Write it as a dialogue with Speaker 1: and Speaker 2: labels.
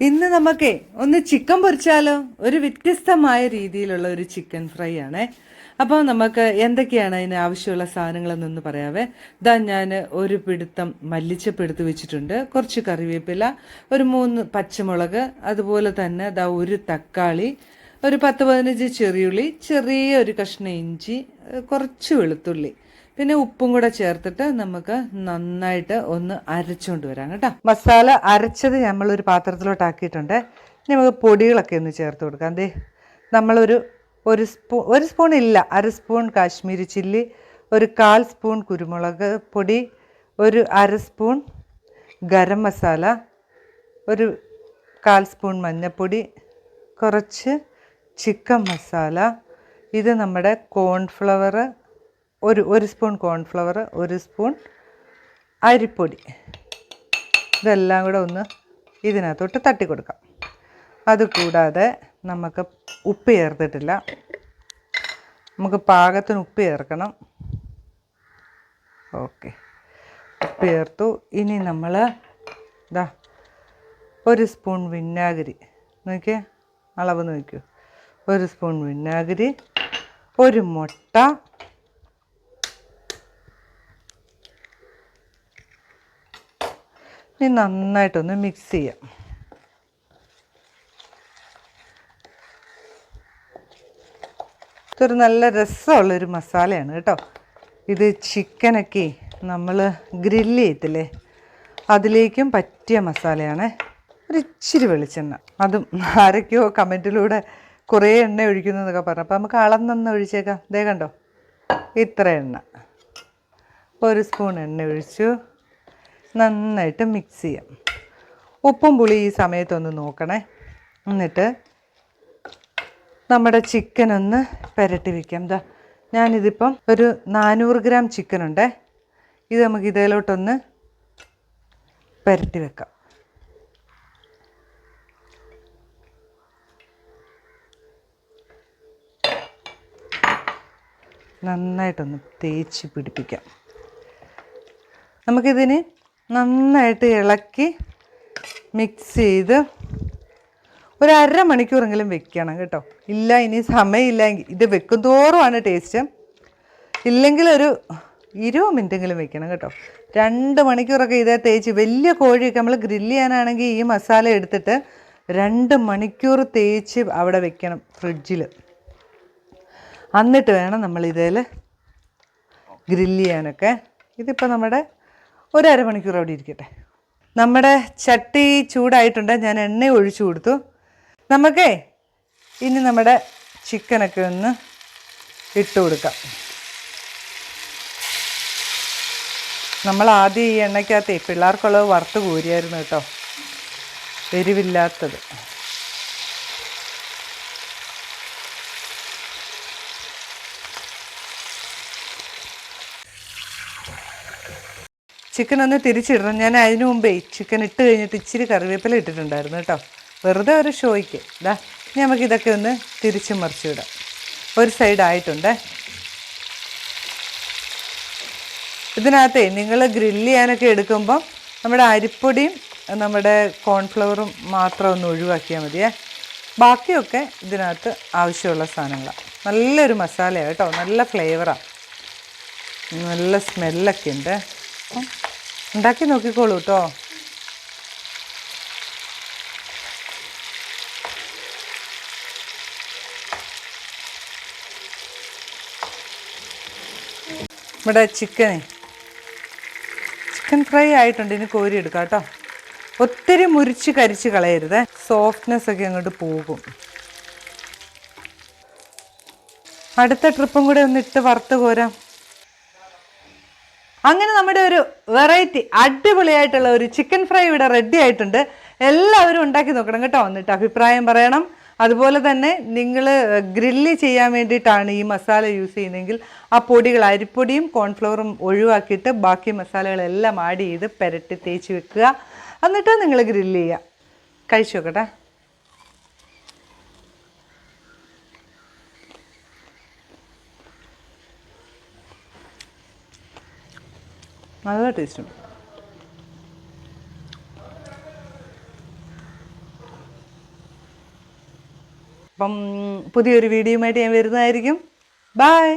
Speaker 1: ഇന്ന് നമുക്ക് ഒന്ന് ചിക്കൻ പൊരിച്ചാലോ? ഒരു വ്യത്യസ്തമായ രീതിയിലുള്ള ഒരു ചിക്കൻ ഫ്രൈ ആണ്. അപ്പോൾ നമുക്ക് എന്തൊക്കെയാണ് അതിന് ആവശ്യമുള്ള സാധനങ്ങളെന്നൊന്ന് പറയാവേ. ഇതാ ഞാൻ ഒരു പിടുത്തം മല്ലിച്ചപ്പ് എടുത്ത് വെച്ചിട്ടുണ്ട്. കുറച്ച് കറിവേപ്പില ഒരു മൂന്ന് പച്ചമുളക് അതുപോലെ തന്നെ ദാ ഒരു തക്കാളി ഒരു പത്ത് പതിനഞ്ച് ചെറിയുള്ളി ചെറിയ ഒരു കഷ്ണം ഇഞ്ചി കുറച്ച് വെളുത്തുള്ളി. പിന്നെ ഉപ്പും കൂടെ ചേർത്തിട്ട് നമുക്ക് നന്നായിട്ട് ഒന്ന് അരച്ചുകൊണ്ട് വരാം കേട്ടോ. മസാല അരച്ചത് നമ്മളൊരു പാത്രത്തിലോട്ട് ആക്കിയിട്ടുണ്ട് നമുക്ക് പൊടികളൊക്കെ ഒന്ന് ചേർത്ത് കൊടുക്കാം. ദേ നമ്മളൊരു ഒരു സ്പൂൺ ഒരു സ്പൂൺ ഇല്ല അര സ്പൂൺ കാശ്മീരി ചില്ലി ഒരു കാൽ സ്പൂൺ കുരുമുളക് പൊടി ഒരു അര സ്പൂൺ ഗരം മസാല ഒരു കാൽ സ്പൂൺ മഞ്ഞൾപ്പൊടി കുറച്ച് ചിക്കൻ മസാല ഇത് നമ്മുടെ കോൺഫ്ലവർ ഒരു ഒരു സ്പൂൺ കോൺഫ്ലവർ ഒരു സ്പൂൺ അരിപ്പൊടി. ഇതെല്ലാം കൂടെ ഒന്ന് ഇതിനകത്തോട്ട് തട്ടി കൊടുക്കാം അതുകൂടാതെ നമുക്ക് ഉപ്പ് ചേർത്തിട്ടില്ല. നമുക്ക് പാകത്തിന് ഉപ്പ് ചേർക്കണം. ഓക്കെ. ഉപ്പ് ചേർത്തു. ഇനി നമ്മൾ ഇതാ ഒരു സ്പൂൺ വിനാഗിരി. നോക്കിയേ അളവ് നോക്കൂ ഒരു സ്പൂൺ വിനാഗിരി ഒരു മുട്ട ഇനി നന്നായിട്ടൊന്ന് മിക്സ് ചെയ്യാം. ഇതൊരു നല്ല രസമുള്ളൊരു മസാലയാണ് കേട്ടോ. ഇത് ചിക്കനൊക്കെ നമ്മൾ ഗ്രില്ല് ചെയ്യത്തില്ലേ അതിലേക്കും പറ്റിയ മസാലയാണ്. ഒരു ഇച്ചിരി വെളിച്ചെണ്ണ. അതും ആരൊക്കെയോ കമന്റിലൂടെ കുറേ എണ്ണ ഒഴിക്കുന്നതൊക്കെ പറഞ്ഞു. അപ്പോൾ നമുക്ക് അളന്നൊന്ന് ഒഴിച്ചേക്കാം. ദേ കണ്ടോ? ഇത്ര എണ്ണ. ഒരു സ്പൂൺ എണ്ണ ഒഴിച്ചു. നന്നായിട്ട് മിക്സ് ചെയ്യാം. ഉപ്പും പുളി ഈ സമയത്തൊന്ന് നോക്കണേ. എന്നിട്ട് നമ്മുടെ ചിക്കൻ ഒന്ന് പുരട്ടി വയ്ക്കാം ദാ ഞാനിതിപ്പം ഒരു നാനൂറ് ഗ്രാം ചിക്കൻ ഉണ്ടേ. ഇത് നമുക്ക് ഇതിലോട്ടൊന്ന് പുരട്ടി വെക്കാം. നന്നായിട്ടൊന്ന് തേച്ച് പിടിപ്പിക്കാം. നമുക്കിതിന് നന്നായിട്ട് ഇളക്കി മിക്സ് ചെയ്ത് ഒരു അര മണിക്കൂറെങ്കിലും വെക്കണം കേട്ടോ. ഇല്ല ഇനി സമയമില്ല. ഇത് വെക്കും തോറുമാണ് ടേസ്റ്റ് ഇല്ലെങ്കിൽ ഒരു ഇരുപത് മിനിറ്റെങ്കിലും വെക്കണം കേട്ടോ. രണ്ട് മണിക്കൂറൊക്കെ ഇതേ തേച്ച് വലിയ കോഴിയൊക്കെ നമ്മൾ ഗ്രില്ല് ചെയ്യാനാണെങ്കിൽ ഈ മസാല എടുത്തിട്ട് രണ്ട് മണിക്കൂർ തേച്ച് അവിടെ വെക്കണം ഫ്രിഡ്ജിൽ എന്നിട്ട് വേണം നമ്മൾ ഇതിൽ ഗ്രില്ല് ചെയ്യാനൊക്കെ. ഇതിപ്പോൾ നമ്മുടെ ഒരു അരമണിക്കൂർ അവിടെ ഇരിക്കട്ടെ. നമ്മുടെ ചട്ടി ചൂടായിട്ടുണ്ട്. ഞാൻ എണ്ണ ഒഴിച്ചു കൊടുത്തു. നമുക്കേ ഇനി നമ്മുടെ ചിക്കനൊക്കെ ഒന്ന് ഇട്ട് കൊടുക്കാം. നമ്മൾ ആദ്യം ഈ എണ്ണയ്ക്കകത്തേ പിള്ളേർക്കുള്ളത് വറുത്ത് കോരിയായിരുന്നു കേട്ടോ. എരിവില്ലാത്തത്. ചിക്കൻ ഒന്ന് തിരിച്ചിടണം. ഞാൻ അതിനു മുമ്പേ ചിക്കൻ ഇട്ട് കഴിഞ്ഞിട്ട് ഇച്ചിരി കറിവേപ്പില ഇട്ടിട്ടുണ്ടായിരുന്നു കേട്ടോ. വെറുതെ ഒരു ഷോയ്ക്ക്. ഇതാ നമുക്ക് ഇതൊക്കെ ഒന്ന് തിരിച്ച് മറിച്ച് വിടാം ഒരു സൈഡ് ആയിട്ടുണ്ട്. ഇതിനകത്തെ നിങ്ങൾ ഗ്രില്ല് ചെയ്യാനൊക്കെ എടുക്കുമ്പം നമ്മുടെ അരിപ്പൊടിയും നമ്മുടെ കോൺഫ്ലവറും മാത്രം ഒന്ന് ഒഴിവാക്കിയാൽ മതിയേ. ബാക്കിയൊക്കെ ഇതിനകത്ത് ആവശ്യമുള്ള സാധനങ്ങളാണ് നല്ലൊരു മസാലയാണ് കേട്ടോ. നല്ല ഫ്ലേവറാണ് നല്ല സ്മെല്ലൊക്കെ ഉണ്ട്. അപ്പം ഉണ്ടാക്കി നോക്കിക്കോളൂ കേട്ടോ ഇവിടെ ചിക്കന് ചിക്കൻ ഫ്രൈ ആയിട്ടുണ്ട്. ഇനി കോരി എടുക്കാം കേട്ടോ ഒത്തിരി മുരിച്ച് കരിച്ച് കളയരുത്. സോഫ്റ്റ്നെസ് ഒക്കെ അങ്ങോട്ട് പോകും. അടുത്ത ട്രിപ്പും കൂടെ ഒന്ന് ഇട്ട് വറുത്ത് കോരാം. അങ്ങനെ നമ്മുടെ ഒരു വെറൈറ്റി അടിപൊളിയായിട്ടുള്ള ഒരു ചിക്കൻ ഫ്രൈ ഇവിടെ റെഡി ആയിട്ടുണ്ട്. എല്ലാവരും ഉണ്ടാക്കി നോക്കണം കേട്ടോ. എന്നിട്ട് അഭിപ്രായം പറയണം. അതുപോലെ തന്നെ നിങ്ങൾ ഗ്രില്ല് ചെയ്യാൻ വേണ്ടിയിട്ടാണ് ഈ മസാല യൂസ് ചെയ്യുന്നതെങ്കിൽ ആ പൊടികൾ അരിപ്പൊടിയും കോൺഫ്ലവറും ഒഴിവാക്കിയിട്ട് ബാക്കി മസാലകളെല്ലാം ആഡ് ചെയ്ത് പുരട്ടി തേച്ച് വെക്കുക. എന്നിട്ട് നിങ്ങൾ ഗ്രില്ല് ചെയ്യുക. കഴിച്ചു നോക്കട്ടെ. നല്ല ടേസ്റ്റുണ്ട് അപ്പം പുതിയൊരു വീഡിയോയുമായിട്ട് ഞാൻ വരുന്നതായിരിക്കും. ബായ്